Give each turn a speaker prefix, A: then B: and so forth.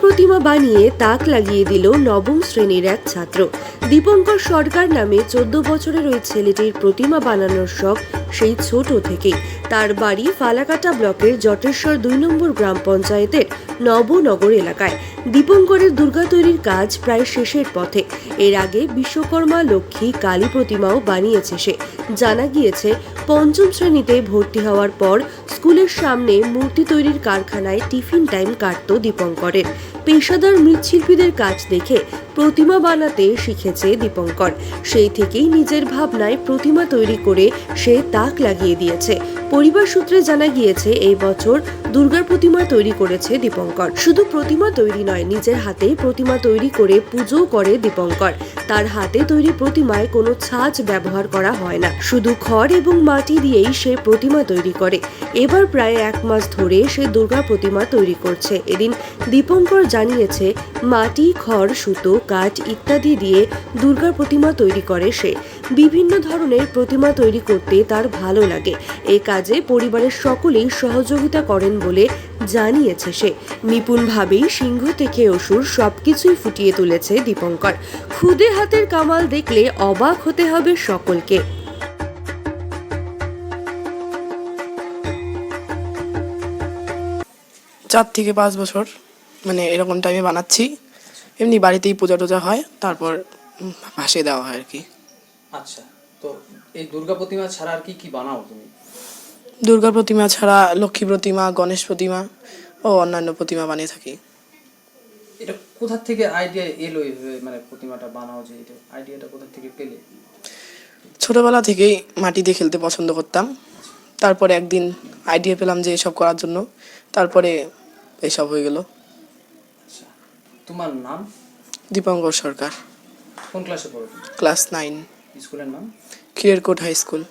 A: প্রতিমা বানিয়ে তাক লাগিয়ে দিল নবম শ্রেণির এক ছাত্র। দীপঙ্কর সরকার নামে চোদ্দ বছরের ওই ছেলেটির প্রতিমা বানানোর শখ সেই ছোট থেকে তার বাড়ি ফালাকাটা ব্লকের জটেশ্বর দুই নম্বর গ্রাম পঞ্চায়েতের নবনগর এলাকায়। দীপঙ্করের দুর্গা তৈরির কাজ প্রায় শেষের পথে। এর আগে বিশ্বকর্মা লক্ষ্মী কালী প্রতিমাও বানিয়েছে সে। জানা গিয়েছে, পঞ্চম শ্রেণীতে ভর্তি হওয়ার পর স্কুলের সামনে মূর্তি তৈরির কারখানায় টিফিন টাইম কাটত দীপঙ্করের। পেশাদার মৃৎশিল্পীদের কাজ দেখে প্রতিমা বানাতে শিখেছে দীপঙ্কর। সেই থেকেই নিজের ভাবনায় প্রতিমা তৈরি করে সে তাক লাগিয়ে দিয়েছে। পরিবার সূত্রে জানা গিয়েছে, এই বছর দুর্গার প্রতিমা তৈরি করেছে দীপঙ্কর। শুধু প্রতিমা তৈরি নয়, নিজের হাতে প্রতিমা তৈরি করে পুজো করে দীপঙ্কর। তার হাতে তৈরি প্রতিমায় কোনো ছাঁচ ব্যবহার করা হয় না। শুধু খড় এবং মাটি দিয়েই সে প্রতিমা তৈরি করে। এবার প্রায় এক মাস ধরে সে দুর্গা প্রতিমা তৈরি করছে। এদিন দীপঙ্কর জানিয়েছে, মাটি, খড়, সুতো কাঠ ইত্যাদি দিয়ে দুর্গার প্রতিমা তৈরি করে সে। বিভিন্ন ধরনের প্রতিমা তৈরি করতে তার ভালো লাগে। এ কাজে পরিবারের সকলেই সহযোগিতা করেন বলে জানিয়েছে সে। নিপুণভাবেই সিংহ থেকে অসুর সবকিছুই ফুটিয়ে তুলেছে দীপঙ্কর। খুদে হাতের কামাল দেখলে অবাক হতে হবে সকলকে।
B: চার থেকে পাঁচ বছর মানে এরকম টাইমে বানাচ্ছি। এমনি বাড়িতেই পূজা টুজা হয় তারপর ভাসিয়ে দেওয়া হয় আর কি।
C: আচ্ছা তো এই দুর্গা প্রতিমা ছাড়া আর কি কি বানাও তুমি?
B: দুর্গা প্রতিমা ছাড়া লক্ষ্মী প্রতিমা গণেশ প্রতিমা ও অন্যান্য প্রতিমা বানিয়ে থাকি।
C: এটা কোথা থেকে আইডিয়া এলো মানে প্রতিমাটা বানাও যে এটা? আইডিয়াটা কোথা থেকে পেলে?
B: ছোটবেলা থেকেই মাটি দিয়ে খেলতে পছন্দ করতাম। তারপরে একদিন আইডিয়া পেলাম যে এসব করার জন্য। তারপরে এসব হয়ে গেল।
C: তোমার নাম?
B: দীপঙ্কর সরকার।
C: কোন ক্লাসে পড়ো তুমি?
B: Class nine.
C: স্কুলের নাম?
B: কিয়ারকোট হাই স্কুল